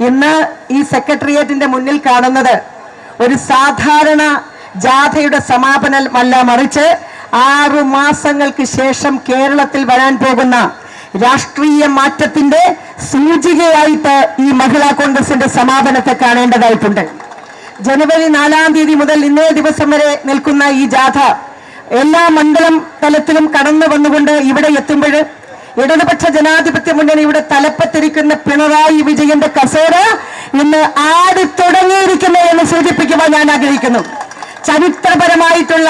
ഇന്ന് ഈ സെക്രട്ടേറിയറ്റിന്റെ മുന്നിൽ കാണുന്നത് ഒരു സാധാരണ ജാഥയുടെ സമാപനമല്ല മറിച്ച് ആറു മാസങ്ങൾക്ക് ശേഷം കേരളത്തിൽ വരാൻ പോകുന്ന രാഷ്ട്രീയ മാറ്റത്തിന്റെ സൂചികയായിട്ട് ഈ മഹിളാ കോൺഗ്രസിന്റെ സമാപനത്തെ കാണേണ്ടതായിട്ടുണ്ട്. ജനുവരി നാലാം തീയതി മുതൽ ഇന്നേ ദിവസം വരെ നിൽക്കുന്ന ഈ ജാഥ എല്ലാ മണ്ഡലം തലത്തിലും കടന്നു വന്നുകൊണ്ട് ഇവിടെ എത്തുമ്പോൾ ഇടതുപക്ഷ ജനാധിപത്യ മുന്നണിയുടെ തലപ്പത്തിരിക്കുന്ന പിണറായി വിജയന്റെ കസേര ഇന്ന് ആടി തുടങ്ങിയിരിക്കുന്നു എന്ന് സൂചിപ്പിക്കുവാൻ ഞാൻ ആഗ്രഹിക്കുന്നു. ചരിത്രപരമായിട്ടുള്ള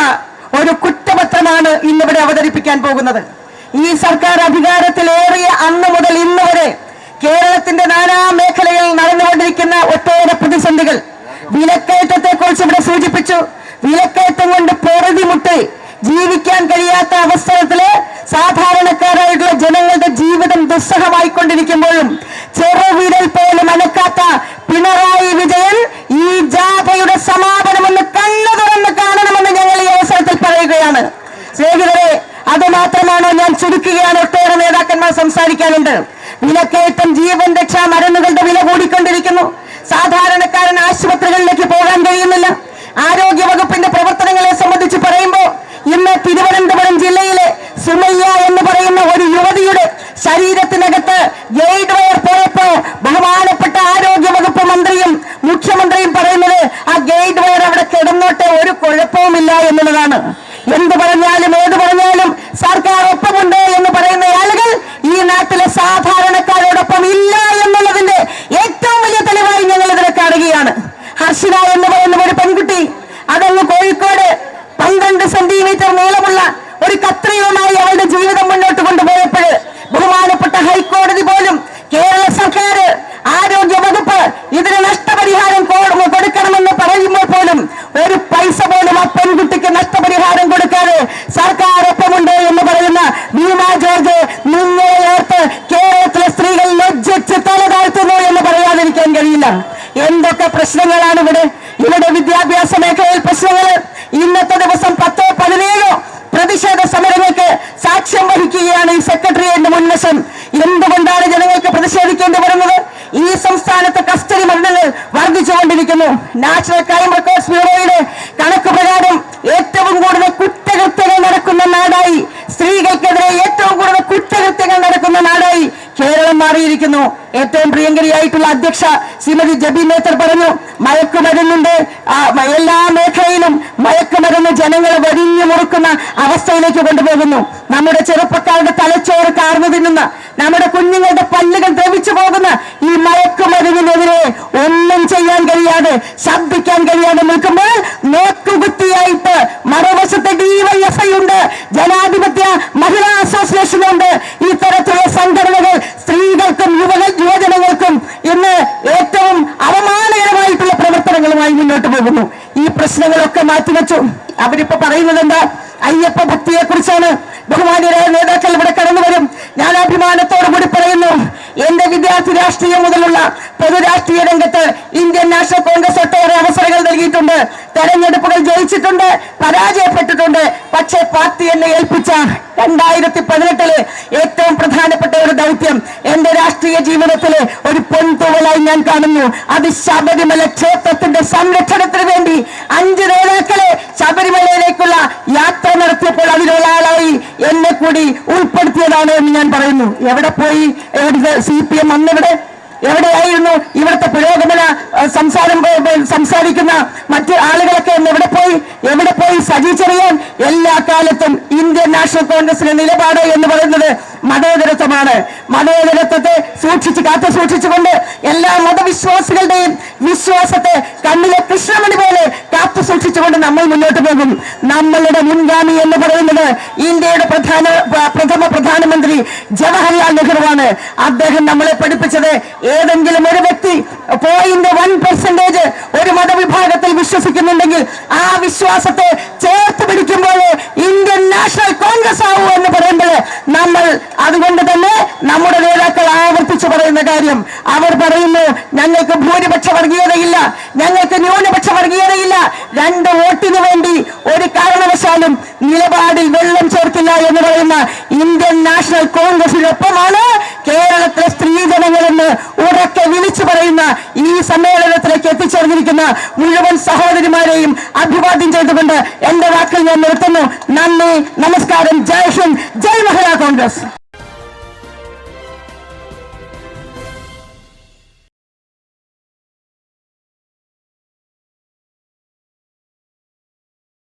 ഒരു കുറ്റപത്രമാണ് ഇന്നിവിടെ അവതരിപ്പിക്കാൻ പോകുന്നത്. ഈ സർക്കാർ അധികാരത്തിലേറിയ അന്ന് മുതൽ ഇന്ന് വരെ കേരളത്തിന്റെ നാനാ മേഖലയിൽ നടന്നുകൊണ്ടിരിക്കുന്ന ഒട്ടേറെ പ്രതിസന്ധികൾ വിലക്കയറ്റത്തെ കുറിച്ച് ഇവിടെ സൂചിപ്പിച്ചു. വിലക്കയറ്റം കൊണ്ട് പൊറുതിമുട്ടി ജീവിക്കാൻ കഴിയാത്ത അവസരത്തിൽ സാധാരണക്കാരായിട്ടുള്ള ജനങ്ങളുടെ ജീവിതം ദുസ്സഹമായിക്കൊണ്ടിരിക്കുമ്പോഴും ചെറുവിരൽ പോലും അനക്കാത്ത പിണറായി വിജയൻ ഈ ജാഥയുടെ സമാപനമെന്ന് കണ്ണു തുറന്ന് കാണണമെന്ന് ഞങ്ങൾ ഈ അവസരത്തിൽ പറയുകയാണ്. സ്നേഹിതരെ അത് മാത്രമാണോ ഞാൻ ചുരുക്കുകയാണ് ഒട്ടേറെ നേതാക്കന്മാർ സംസാരിക്കാനുണ്ട് വിലക്കയറ്റം ജീവൻ രക്ഷാ മരുന്നുകളുടെ വില കൂടിക്കൊണ്ടിരിക്കുന്നു. സാധാരണക്കാരൻ ആശുപത്രികളിലേക്ക് പോകാൻ കഴിയുന്നില്ല. ആരോഗ്യ വകുപ്പിന്റെ പ്രവർത്തനങ്ങളെ സംബന്ധിച്ച് പറയുമ്പോൾ ഇന്ന് തിരുവനന്തപുരം ജില്ലയിലെ സുമയ്യ എന്ന് പറയുന്ന ഒരു യുവതിയുടെ ശരീരത്തിനകത്ത് ഗൈഡ് വയർ പോയപ്പോ ബഹുമാനപ്പെട്ട ആരോഗ്യ വകുപ്പ് മന്ത്രിയും മുഖ്യമന്ത്രിയും പറയുന്നത് ആ ഗൈഡ് വയർ അവിടെ കിടന്നോട്ടെ ഒരു കുഴപ്പവുമില്ല എന്നുള്ളതാണ് എന്ത് പറഞ്ഞാലും ഏത് പറഞ്ഞാലും സർക്കാർ ഒപ്പമുണ്ട് എന്ന് പറയുന്ന ആളുകൾ ഈ നാട്ടിലെ സാധാരണക്കാരോടൊപ്പം ഇല്ല എന്നുള്ളതിന്റെ ഏറ്റവും വലിയ തെളിവായി ഞങ്ങൾ ഇതിനെ കാണുകയാണ് ഹർഷിത എന്ന് പറയുന്ന ഒരു പെൺകുട്ടി അതങ്ങ് കോഴിക്കോട് പന്ത്രണ്ട് സെന്റിമീറ്റർ നീളമുള്ള ഒരു കത്രിയുമായി അവളുടെ ജീവിതം മുന്നോട്ട് കൊണ്ടുപോയപ്പോൾ ബഹുമാനപ്പെട്ട ഹൈക്കോടതി പോലും കേരള സർക്കാർ ആരോഗ്യ വകുപ്പ് ഇതിന് നഷ്ടപരിഹാരം കൊടുക്കണമെന്ന് പറയുമ്പോൾ പോലും ഒരു പൈസ പോലും ആ പെൺകുട്ടിക്ക് നഷ്ടപരിഹാരം കൊടുക്കാതെ സർക്കാർ ഒപ്പമുണ്ട് എന്ന് പറയുന്ന ഭീമ ജോർജ് നിങ്ങളെ ഓർത്ത് കേരളത്തിലെ സ്ത്രീകൾ ലജ്ജിച്ച് തല താഴ്ത്തുന്നു എന്ന് പറയാതിരിക്കാൻ കഴിയില്ല. എന്തൊക്കെ പ്രശ്നങ്ങളാണ് ഇവിടെ? ഇവിടെ വിദ്യാഭ്യാസ മേഖലയിൽ പ്രശ്നങ്ങൾ. ഇന്നത്തെ ദിവസം പത്തോ വഹിക്കുകയാണ് ഈ സെക്രട്ടറിയേറ്റിന്റെ മുൻവശം എന്തുകൊണ്ടാണ് ജനങ്ങൾക്ക് പ്രതിഷേധിക്കേണ്ടി വരുന്നത്? ഈ സംസ്ഥാനത്ത് കസ്റ്റഡി മരണങ്ങൾ വർദ്ധിച്ചുകൊണ്ടിരിക്കുന്നു. നാഷണൽ ക്രൈം റെക്കോർഡ്സ് ബ്യൂറോയുടെ കണക്ക് പ്രകാരം ഏറ്റവും കൂടുതൽ കുറ്റകൃത്യങ്ങൾ നടക്കുന്ന നാടായി സ്ത്രീകൾക്കെതിരെ ഏറ്റവും കൂടുതൽ കുറ്റകൃത്യങ്ങൾ നടക്കുന്ന നാടായി കേരളം മാറിയിരിക്കുന്നു. ഏറ്റവും പ്രിയങ്കരിയായിട്ടുള്ള അധ്യക്ഷ ശ്രീമതി ജബി മേത്തർ പറഞ്ഞു മയക്കുമരുന്നിന്റെ എല്ലാ മേഖലയിലും മയക്കുമരുന്ന് ജനങ്ങളെ വരിഞ്ഞു മുറുക്കുന്ന അവസ്ഥയിലേക്ക് കൊണ്ടുപോകുന്നു. കാർന്നു നമ്മുടെ കുഞ്ഞുങ്ങളുടെ പല്ലുകൾ ദ്രവിച്ചു പോകുന്ന ഈ മയക്കുമരുന്നിനെതിരെ ഒന്നും ചെയ്യാൻ കഴിയാതെ ശബ്ദിക്കാൻ കഴിയാതെ നിൽക്കുമ്പോൾ നോക്കുകുത്തിയായിട്ട് മറുവശത്തെ ഡിവൈഎഫ്ഐ ഉണ്ട് ജനാധിപത്യ മഹിളാ അസോസിയേഷൻ ഉണ്ട്. ഇത്തരത്തിലുള്ള സംഘടനകൾ സ്ത്രീകൾക്കും യുവ യുവജനങ്ങൾക്കും ഇന്ന് ഏറ്റവും അവമാനകരമായിട്ടുള്ള പ്രവർത്തനങ്ങളുമായി മുന്നോട്ട് പോകുന്നു. ഈ പ്രശ്നങ്ങളൊക്കെ മാറ്റിവെച്ചു. അവരിപ്പോ പറയുന്നത് എന്താ? അയ്യപ്പ ഭക്തിയെ കുറിച്ചാണ് ബഹുമാനിയരായ നേതാക്കൾ ഇവിടെ കടന്നു വരും. ഞാൻ അഭിമാനത്തോടു കൂടി പറയുന്നു എന്റെ വിദ്യാർത്ഥി രാഷ്ട്രീയം മുതലുള്ള പൊതുരാഷ്ട്രീയ രംഗത്ത് ഇന്ത്യൻ നാഷണൽ കോൺഗ്രസ് ഒട്ടേറെ അവസരങ്ങൾ നൽകിയിട്ടുണ്ട്. തെരഞ്ഞെടുപ്പുകൾ ജയിച്ചിട്ടുണ്ട് പരാജയപ്പെട്ടിട്ടുണ്ട്. പക്ഷേ പാർട്ടി എന്നെ ഏൽപ്പിച്ച രണ്ടായിരത്തി പതിനെട്ടിലെ ഏറ്റവും പ്രധാനപ്പെട്ട ഒരു ദൗത്യം എന്റെ രാഷ്ട്രീയ ജീവിതത്തിലെ ഒരു പൊൻതുവലായി ഞാൻ കാണുന്നു. അത് ശബരിമല ക്ഷേത്രത്തിന്റെ സംരക്ഷണത്തിന് വേണ്ടി അഞ്ച് നേതാക്കളെ ശബരിമലയിലേക്കുള്ള കൂടി ഉൾപ്പെടുത്തിയതാണ് എന്ന് ഞാൻ പറയുന്നു. എവിടെ പോയി? എവിടെ സി പി എം അന്നിവിടെ എവിടെയായിരുന്നു? ഇവിടുത്തെ പുരോഗമന സംസാരം സംസാരിക്കുന്ന മറ്റ് ആളുകളൊക്കെ ഒന്ന് എവിടെ പോയി? എവിടെ പോയി? സജി ചെറിയാൻ എല്ലാ കാലത്തും ഇന്ത്യൻ നാഷണൽ കോൺഗ്രസിന്റെ നിലപാട് എന്ന് പറയുന്നത് മതേതരത്വമാണ്. മതേതരത്വത്തെ സൂക്ഷിച്ച് കാത്തു സൂക്ഷിച്ചുകൊണ്ട് എല്ലാ മതവിശ്വാസികളുടെയും വിശ്വാസത്തെ കണ്ണിലെ കൃഷ്ണമണി നമ്മൾ മുന്നോട്ട് പോകും. നമ്മളുടെ മുൻഗാമി എന്ന് പറയുന്നത് ഇന്ത്യയുടെ പ്രധാന പ്രഥമ പ്രധാനമന്ത്രി ജവഹർലാൽ നെഹ്റുവാണ്. അദ്ദേഹം നമ്മളെ പഠിപ്പിച്ചത് ഏതെങ്കിലും ഒരു വ്യക്തി പോയിന്റ് വൺ പെർസെന്റേജ് ഒരു മതവിഭാഗത്തിൽ വിശ്വസിക്കുന്നുണ്ടെങ്കിൽ ആ വിശ്വാസത്തെ ചേർത്ത് പിടിക്കുമ്പോൾ ഇന്ത്യൻ നാഷണൽ കോൺഗ്രസ് ആവൂ എന്ന് പറയുമ്പോൾ നമ്മൾ അതുകൊണ്ട് തന്നെ നമ്മുടെ നേതാക്കൾ ആവർത്തിച്ചു പറയുന്ന കാര്യം അവർ പറയുന്നു ഞങ്ങൾക്ക് ഭൂരിപക്ഷ വർഗീയതയില്ല ഞങ്ങൾക്ക് ന്യൂനപക്ഷ വർഗീയതയില്ല രണ്ട് വോട്ടിന് വേണ്ടി ഒരു കാരണവശാലും നിലപാടിൽ വെള്ളം ചേർക്കില്ല എന്ന് പറയുന്ന ഇന്ത്യൻ നാഷണൽ കോൺഗ്രസിനൊപ്പമാണ് കേരളത്തിലെ സ്ത്രീജനങ്ങളെന്ന് ഉറക്കെ വിളിച്ചു പറയുന്ന ഈ സമ്മേളനത്തിലേക്ക് എത്തിച്ചേർന്നിരിക്കുന്ന മുഴുവൻ സഹോദരിമാരെയും അഭിവാദ്യം ചെയ്തുകൊണ്ട് എന്റെ വാക്കിൽ ഞാൻ നിർത്തുന്നു. നന്ദി നമസ്കാരം ജയ് ഹിന്ദ് ജയ് മഹിളാ കോൺഗ്രസ്.